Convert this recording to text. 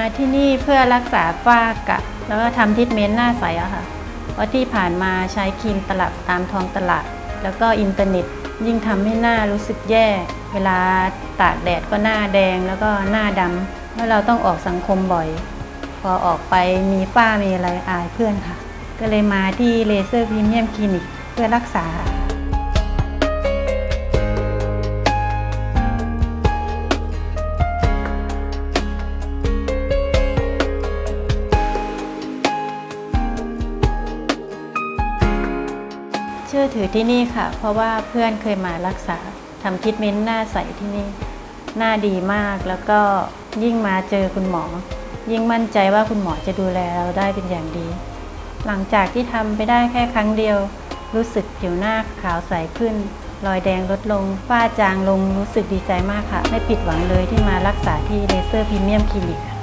าที่นี่เพื่อรักษาฝ้ากะ แล้วก็ทำทิทเมนต์หน้าใสอะค่ะ เพราะที่ผ่านมาใช้ครีมตลับตามท้องตลาดแล้วก็อินเทอร์เน็ต ยิ่งทำให้หน้ารู้สึกแย่ เวลาตากแดดก็หน้าแดงแล้วก็หน้าดำเพราะเราต้องออกสังคมบ่อย พอออกไปมีฝ้ามีอะไรอายเพื่อนค่ะ ก็เลยมาที่เลเซอร์พรีเมียมคลินิกเพื่อรักษา เชื่อถือที่นี่ค่ะ เพราะว่าเพื่อนเคยมารักษาทำทรีทเมนต์หน้าใสที่นี่ หน้าดีมากแล้วก็ยิ่งมาเจอคุณหมอ ยิ่งมั่นใจว่าคุณหมอจะดูแลเราได้เป็นอย่างดี หลังจากที่ทำไปได้แค่ครั้งเดียว รู้สึกผิวหน้าขาวใสขึ้น รอยแดงลดลงฝ้าจางลงรู้สึกดีใจมากค่ะ ไม่ผิดหวังเลยที่มารักษาที่เลเซอร์พรีเมียมคลินิกค่ะ